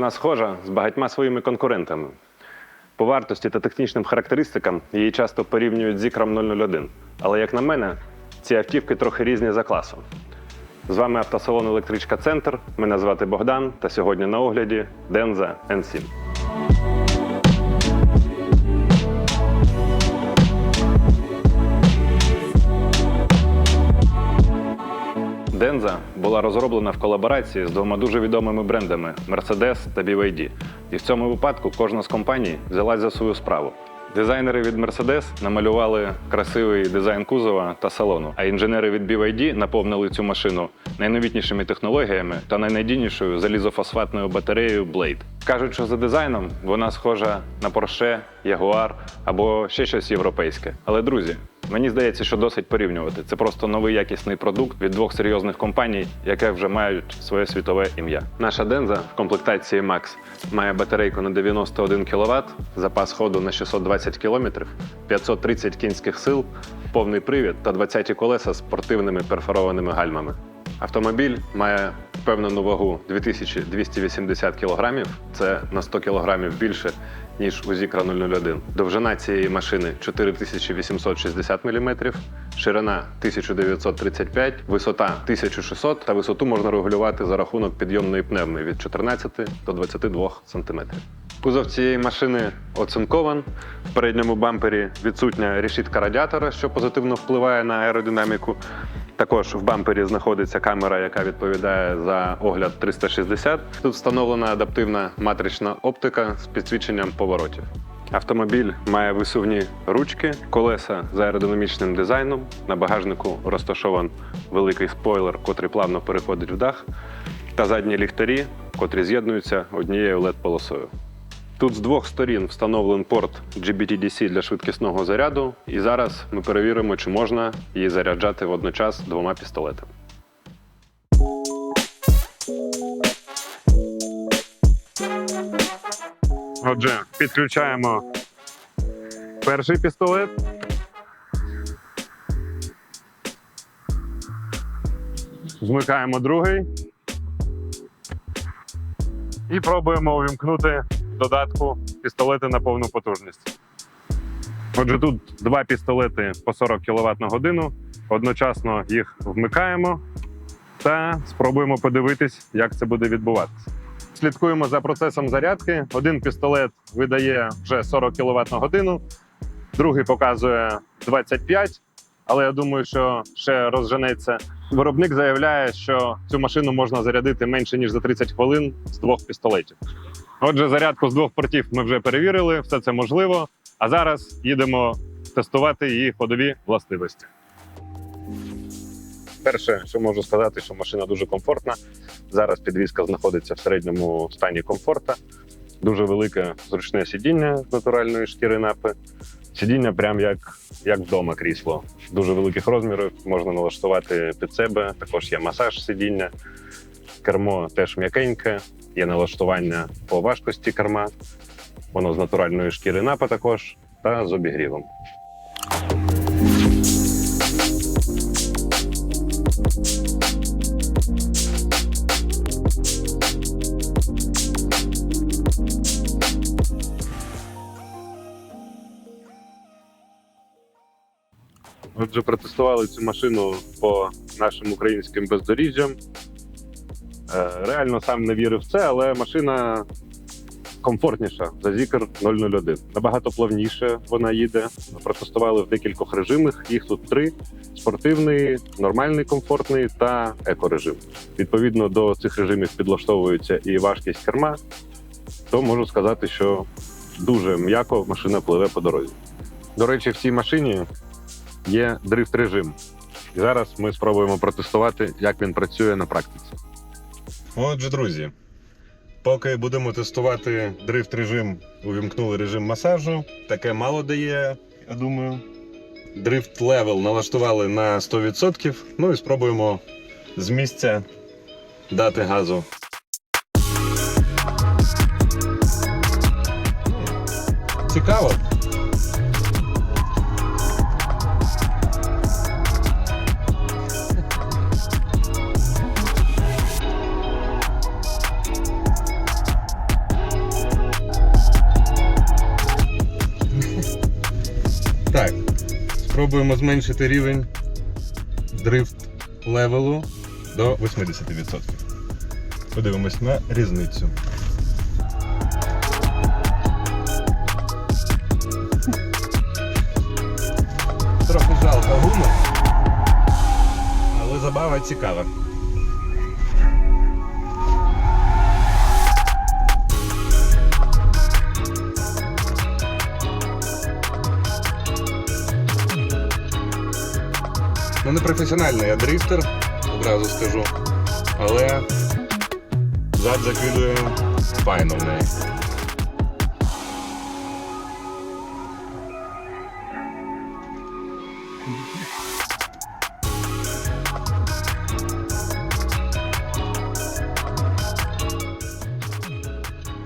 Вона схожа з багатьма своїми конкурентами. По вартості та технічним характеристикам її часто порівнюють з ікром 001. Але, як на мене, ці автівки трохи різні за класом. З вами автосалон Електричка Центр. Мене звати Богдан, та сьогодні на огляді Денза N7. Денза була розроблена в колаборації з двома дуже відомими брендами Mercedes та BYD. І в цьому випадку кожна з компаній взялась за свою справу. Дизайнери від Mercedes намалювали красивий дизайн кузова та салону, а інженери від BYD наповнили цю машину найновітнішими технологіями та найнадійнішою залізофосфатною батареєю Blade. Кажуть, що за дизайном вона схожа на Porsche, Jaguar або ще щось європейське. Але друзі, Мені здається, що досить порівнювати. Це просто новий якісний продукт від двох серйозних компаній, які вже мають своє світове ім'я. Наша Денза в комплектації Max має батарейку на 91 кВт, запас ходу на 620 км, 530 кінських сил, повний привід та 20 колеса з спортивними перфорованими гальмами. Автомобіль має впевнену вагу 2280 кг, це на 100 кг більше, ніж у Zikra 001. Довжина цієї машини 4860 мм, ширина 1935, висота 1600 та висоту можна регулювати за рахунок підйомної пневми від 14 до 22 см. Кузов цієї машини оцинкован. В передньому бампері відсутня решітка радіатора, що позитивно впливає на аеродинаміку. Також в бампері знаходиться камера, яка відповідає за огляд 360. Тут встановлена адаптивна матрична оптика з підсвіченням поворотів. Автомобіль має висувні ручки, колеса з аеродинамічним дизайном. На багажнику розташован великий спойлер, котрий плавно переходить в дах, та задні ліхтарі, котрі з'єднуються однією led полосою Тут з двох сторін встановлений порт GBT-DC для швидкісного заряду, і зараз ми перевіримо, чи можна її заряджати водночас двома пістолетами. Отже, підключаємо перший пістолет. Вмикаємо другий. І пробуємо увімкнути додатку пістолети на повну потужність. Отже, тут два пістолети по 40 кВт на годину. Одночасно їх вмикаємо та спробуємо подивитись, як це буде відбуватися. Слідкуємо за процесом зарядки. Один пістолет видає вже 40 кВт на годину, другий показує 25, але я думаю, що ще розженеться. Виробник заявляє, що цю машину можна зарядити менше ніж за 30 хвилин з двох пістолетів. Отже, зарядку з двох портів ми вже перевірили, все це можливо. А зараз їдемо тестувати її ходові властивості. Перше, що можу сказати, що машина дуже комфортна. Зараз підвізка знаходиться в середньому стані комфорта. Дуже велике зручне сидіння з натуральної шкіри напи. Сидіння прям як, як вдома крісло. Дуже великих розмірів, можна налаштувати під себе. Також є масаж сидіння. Кермо теж м'якеньке, є налаштування по важкості керма. Воно з натуральної шкіри напа також та з обігрівом. Отже, протестували цю машину по нашим українським бездоріжжям. Е, Реально сам не вірив в це, але машина комфортніша за Zikr 001. Набагато плавніше вона їде. Протестували в декількох режимах. Їх тут три: спортивний, нормальний, комфортний та екорежим. Відповідно до цих режимів підлаштовується і важкість керма. То можу сказати, що дуже м'яко машина пливе по дорозі. До речі, в цій машині є дрифт режим. І зараз ми спробуємо протестувати, як він працює на практиці. Отже, друзі, поки будемо тестувати дрифт режим, увімкнули режим масажу. Таке мало дає, я думаю. Дрифт левел налаштували на 100%. Ну і спробуємо з місця дати газу. Цікаво. Спробуємо зменшити рівень дрифт левелу до 80%. Подивимось на різницю. Трохи жалко гуми, але забава цікава. Ну, не професіональний я дрифтер, одразу скажу. Але зад закидує файно в неї.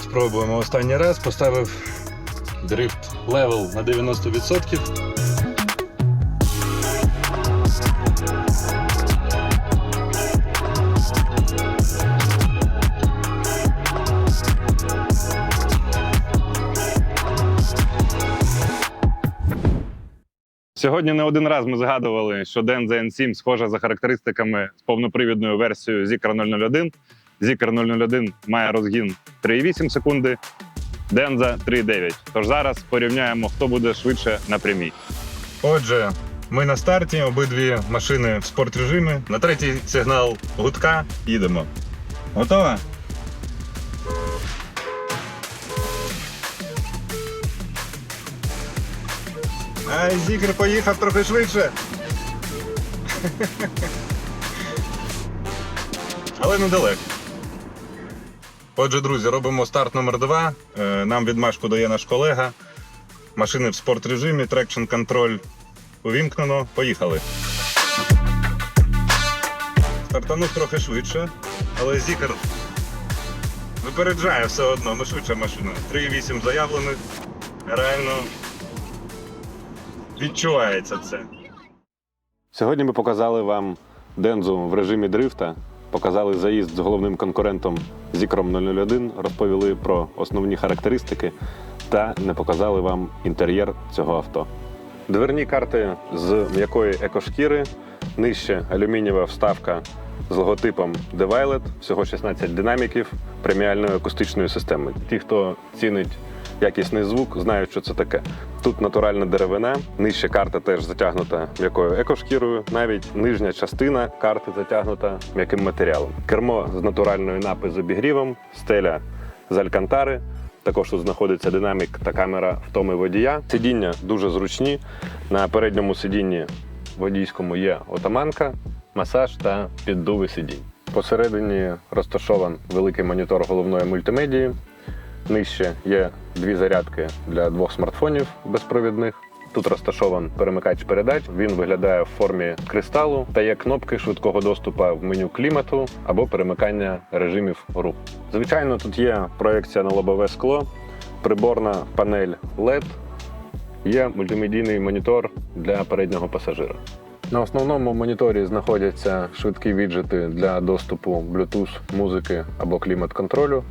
Спробуємо останній раз. Поставив дрифт левел на 90%. Сьогодні не один раз ми згадували, що Denza N7 схожа за характеристиками з повнопривідною версією Zikr 001. Zikr 001 має розгін 3,8 секунди, Denza 3,9. Тож зараз порівняємо, хто буде швидше на прямій. Отже, ми на старті, обидві машини в спорт режимі. На третій сигнал гудка їдемо. Готова? Ай, Зікер поїхав трохи швидше. Але недалеко. Отже, друзі, робимо старт номер 2 Нам відмашку дає наш колега. Машини в спорт режимі, трекшн контроль увімкнено. Поїхали. Стартанув трохи швидше, але Зікер випереджає все одно, ну швидша машина. 3,8 заявлених. Реально відчувається це. Сьогодні ми показали вам Дензу в режимі дрифта, показали заїзд з головним конкурентом Zikrom 001, розповіли про основні характеристики та не показали вам інтер'єр цього авто. Дверні карти з м'якої екошкіри, нижче алюмінієва вставка з логотипом Deviolet, всього 16 динаміків преміальної акустичної системи. Ті, хто цінить якісний звук, знають, що це таке. Тут натуральна деревина, нижча карта теж затягнута м'якою екошкірою, навіть нижня частина карти затягнута м'яким матеріалом. Кермо з натуральною напи з обігрівом, стеля з алькантари. Також тут знаходиться динамік та камера втоми водія. Сидіння дуже зручні. На передньому сидінні водійському є отаманка, масаж та піддуви сидінь. Посередині розташований великий монітор головної мультимедії. Нижче є дві зарядки для двох смартфонів безпровідних. Тут розташований перемикач передач. Він виглядає в формі кристалу та є кнопки швидкого доступу в меню клімату або перемикання режимів руху. Звичайно, тут є проекція на лобове скло, приборна панель LED, є мультимедійний монітор для переднього пасажира. На основному моніторі знаходяться швидкі віджити для доступу Bluetooth, музики або клімат-контролю.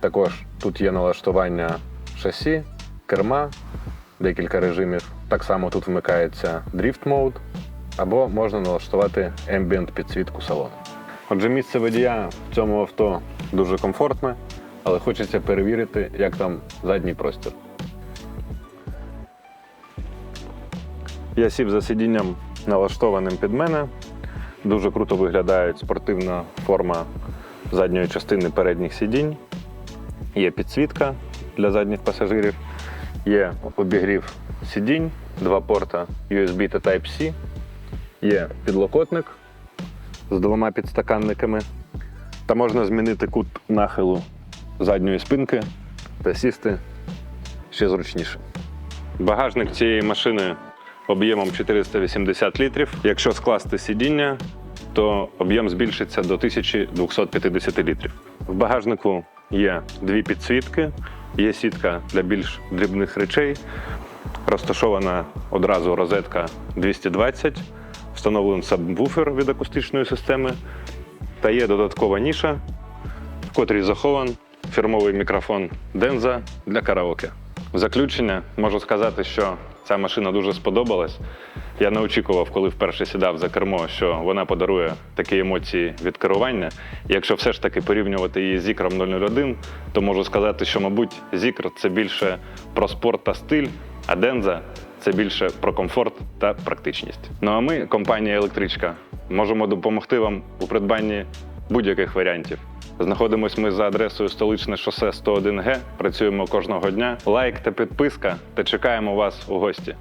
Також тут є налаштування шасі, керма, декілька режимів. Так само тут вмикається Drift Mode, або можна налаштувати Ambient підсвітку салону. Отже, місце водія в цьому авто дуже комфортне, але хочеться перевірити, як там задній простір. Я сів за сидінням налаштованим під мене. Дуже круто виглядає спортивна форма задньої частини передніх сидінь. Є підсвітка для задніх пасажирів, є обігрів сидінь, два порта USB та Type-C, є підлокотник з двома підстаканниками, та можна змінити кут нахилу задньої спинки та сісти ще зручніше. Багажник цієї машини об'ємом 480 літрів. Якщо скласти сидіння, то об'єм збільшиться до 1250 літрів. В багажнику є дві підсвітки, є сітка для більш дрібних речей, розташована одразу розетка 220, встановлений сабвуфер від акустичної системи. Та є додаткова ніша, в котрій захован фірмовий мікрофон Денза для караоке. В заключення можу сказати, що Ця машина дуже сподобалась. Я не очікував, коли вперше сідав за кермо, що вона подарує такі емоції від керування. Якщо все ж таки порівнювати її з Зікром 001, то можу сказати, що, мабуть, Зікр це більше про спорт та стиль, а Денза це більше про комфорт та практичність. Ну а ми, компанія Електричка, можемо допомогти вам у придбанні будь-яких варіантів. Знаходимось ми за адресою столичне шосе 101Г. Працюємо кожного дня. Лайк та підписка та чекаємо вас у гості.